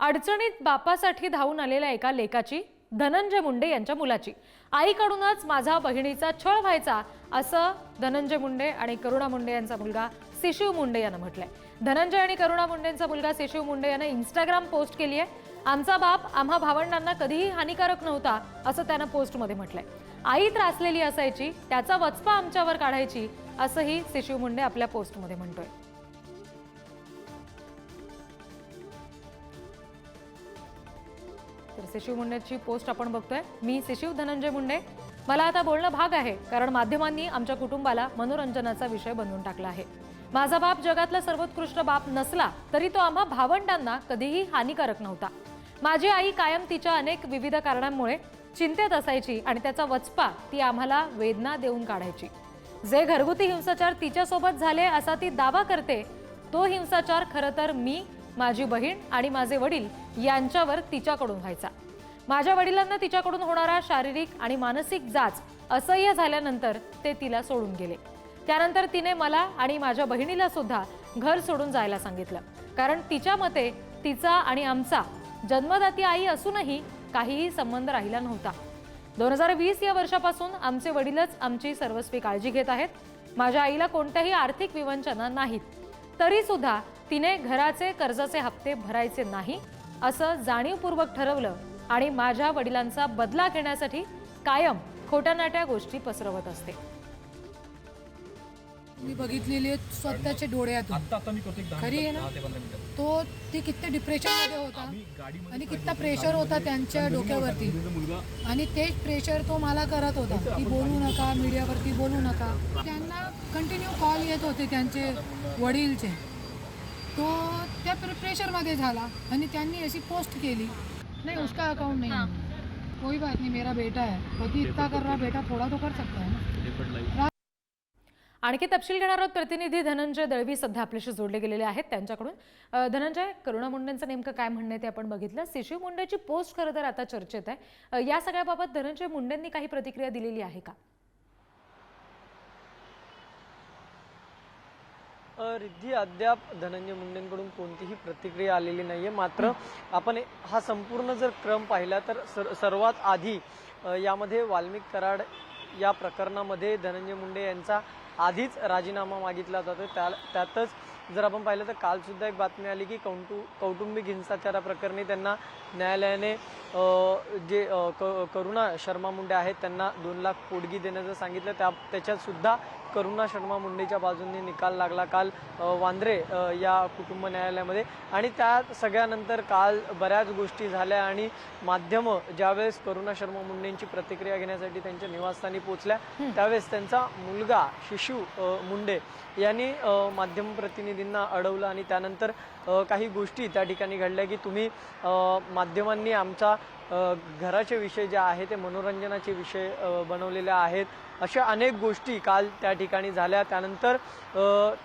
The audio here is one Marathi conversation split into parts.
अडचणीत बापासाठी धावून आलेल्या एका लेकाची धनंजय मुंडे यांच्या मुलाची. आईकडूनच माझा बहिणीचा छळ व्हायचा असं धनंजय मुंडे आणि करुणा मुंडे यांचा मुलगा शिशिव मुंडे यानं म्हटलंय. धनंजय आणि करुणा मुंडेंचा मुलगा शिशिव मुंडे यानं इंस्टाग्राम पोस्ट केली आहे आमचा बाप आम्हा भावंडांना कधीही हानिकारक नव्हता असं त्यानं पोस्टमध्ये म्हटलंय. आई त्रासलेली असायची त्याचा वचपा आमच्यावर काढायची असंही शिशिव मुंडे आपल्या पोस्टमध्ये म्हणतोय. तर शिशिव मुंडेची पोस्ट आपण बघतोय. मी शिशिव धनंजय मुंडे. मला आता बोलणं भाग आहे कारण माध्यमांनी आमच्या कुटुंबाला मनोरंजनाचा विषय बनवून टाकला आहे. माझा बाप जगातला सर्वोत्कृष्ट बाप नसला तरी तो आम्हा भावंडांना कधीही हानिकारक नव्हता. माझी आई कायम तिच्या अनेक विविध कारणांमुळे चिंतेत असायची आणि त्याचा वचपा ती आम्हाला वेदना देऊन काढायची. जे घरगुती हिंसाचार तिच्यासोबत झाले असा ती दावा करते तो हिंसाचार खरं तर मी माझी बहीण आणि माझे वडील यांच्यावर तिच्याकडून व्हायचा. माझ्या वडिलांना तिच्याकडून होणारा शारीरिक आणि मानसिक जाच असह्य झाल्यानंतर ते तिला सोडून गेले. त्यानंतर तिने मला आणि माझ्या बहिणीला सुद्धा घर सोडून जायला सांगितलं. कारण तिच्या मते तिचा आणि आमचा जन्मदाती आई असूनही काहीही संबंध राहिला नव्हता. दोन हजार वीस या वर्षापासून आमचे वडीलच आमची सर्वस्वी काळजी घेत आहेत. माझ्या आईला कोणत्याही आर्थिक विवंचना नाहीत. तरीसुद्धा तिने घराचे कर्जाचे हप्ते भरायचे नाही. असं जाणीवपूर्वक ठरवलं आणि माझ्या वडिलांचा बदला घेण्यासाठी कायम खोट्यानाट्या गोष्टी पसरवत असते. मी बघितलेली डोळ्यातून एक दहा खरी आहे ना? ते तो ते किती डिप्रेशनमध्ये होता. आणि किती प्रेशर होता त्यांच्या डोक्यावरती. आणि तेच प्रेशर तो मला करत होता. की बोलू नका मीडियावरती बोलू नका. त्यांना कंटिन्यू कॉल येत होते त्यांचे वडीलचे. तो त्या प्रेशरमध्ये झाला आणि त्यांनी अशी पोस्ट केली. नहीं उसका अकाउंट नहीं है कोई बात नहीं मेरा बेटा है. पति इतना कर रहा बेटा थोड़ा तो कर सकता है ना. आणखी तपशील घेणार आहोत प्रतिनिधी धनंजय दळवी सध्या आपल्याशी जोडले गेलेले आहेत त्यांच्याकडून. धनंजय करुणा मुंडेंचं नेमकं काय म्हणणं आहे ते आपण बघितलं. शिशू मुंडेची पोस्ट खरं तर आता चर्चेत आहे. या सगळ्याबाबत धनंजय मुंडेंनी काही प्रतिक्रिया दिलेली आहे का? रिद्धी अद्याप धनंजय मुंडेंकडून कोणतीही प्रतिक्रिया आलेली नाहीये. मात्र आपण हा संपूर्ण जर क्रम पाहिला तर सर सर्वात आधी यामध्ये वाल्मिक कराड या प्रकरणामध्ये धनंजय मुंडे यांचा आधीच राजीनामा मागितला जातो त्या त्यातच जर आपण पाहिलं तर काल सुद्धा एक बातमी आली की कौटु कौटुंबिक हिंसाचाराप्रकरणी त्यांना न्यायालयाने जे क- करुणा शर्मा मुंडे आहेत त्यांना दोन लाख पोडगी देण्याचं सांगितलं. त्या त्याच्यात सुद्धा करुणा शर्मा मुंडेच्या बाजूने निकाल लागला काल वांद्रे या कुटुंब न्यायालयामध्ये. आणि त्या सगळ्यानंतर काल बऱ्याच गोष्टी झाल्या आणि माध्यमं ज्यावेळेस करुणा शर्मा मुंडेंची प्रतिक्रिया घेण्यासाठी त्यांच्या निवासस्थानी पोहोचल्या त्यावेळेस त्यांचा मुलगा शिशू मुंडे यांनी माध्यम प्रतिनिधींना अडवलं आणि त्यानंतर काही गोष्टी त्या ठिकाणी घडल्या की तुम्ही माध्यमांनी आमचा घराचे विषय जे आहे ते मनोरंजनाचे विषय बनवलेले आहेत. अशा अनेक गोष्टी काल त्या ठिकाणी झाल्या. त्यानंतर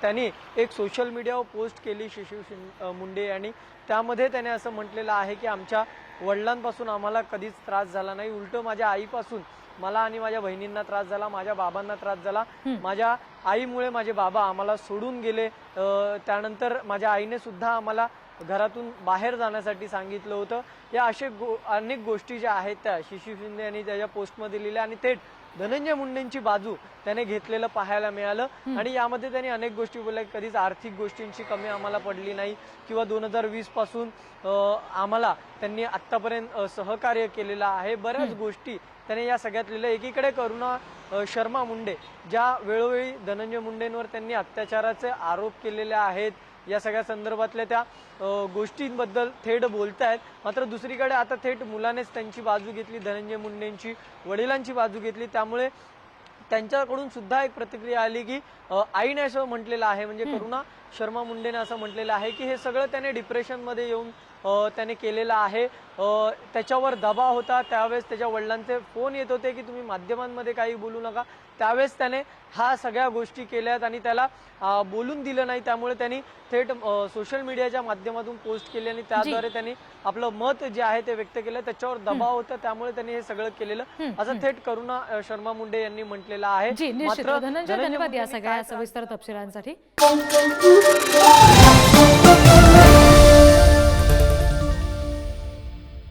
त्यांनी एक सोशल मीडियावर पोस्ट केली शिशिव शिं- मुंडे यांनी. त्यामध्ये त्याने असं म्हटलेलं आहे की आमच्या वडिलांपासून आम्हाला कधीच त्रास झाला नाही. उलट माझ्या आईपासून मला आणि माझ्या बहिणींना त्रास झाला माझ्या बाबांना त्रास झाला. माझ्या आईमुळे माझे बाबा आम्हाला सोडून गेले. त्यानंतर माझ्या आईने सुद्धा आम्हाला घरातून बाहेर जाण्यासाठी सांगितलं होतं. या असे गो अनेक गोष्टी ज्या आहेत त्या शिशिर शिंदे यांनी त्याच्या पोस्टमध्ये लिहिल्या आणि थेट धनंजय मुंडेंची बाजू त्याने घेतलेलं पाहायला मिळालं. आणि यामध्ये त्यांनी अनेक गोष्टी बोलल्या कधीच आर्थिक गोष्टींची कमी आम्हाला पडली नाही किंवा दोन हजार वीसपासून आम्हाला त्यांनी आतापर्यंत अ, सहकार्य केलेलं आहे. बऱ्याच गोष्टी त्याने या सगळ्यात लिहिलं एकीकडे करुणा शर्मा मुंडे ज्या वेळोवेळी धनंजय मुंडेंवर त्यांनी अत्याचाराचे आरोप केलेले आहेत या सगळ्या संदर्भातल्या त्या अ, गोष्टींबद्दल थेट बोलतायत. मात्र दुसरीकडे आता थेट मुलानेच त्यांची बाजू घेतली धनंजय मुंडेंची वडिलांची बाजू घेतली. त्यामुळे त्यांच्याकडून सुद्धा एक प्रतिक्रिया आली की आईने असं म्हटलेलं आहे. म्हणजे करुणा शर्मा मुंडेने असं म्हटलेलं आहे की हे सगळं त्याने डिप्रेशनमध्ये येऊन त्याने केलेलं आहे. त्याच्यावर दबाव होता. त्यावेळेस त्याच्या वडिलांचे फोन येत होते की तुम्ही माध्यमांमध्ये काही बोलू नका. त्यावेळेस त्याने हा सगळ्या गोष्टी केल्यात आणि त्याला बोलून दिलं नाही. त्यामुळे त्यांनी थेट सोशल मीडियाच्या माध्यमातून पोस्ट केली आणि त्याद्वारे त्यांनी आपलं मत जे आहे ते व्यक्त केलं. त्याच्यावर दबाव होता. त्यामुळे त्यांनी हे सगळं केलेलं. असं थेट करुणा शर्मा मुंडे यांनी म्हटलेलं आहे. मात्र धन्यवाद या सगळ्या सविस्तर तपशिलांसाठी. Oh!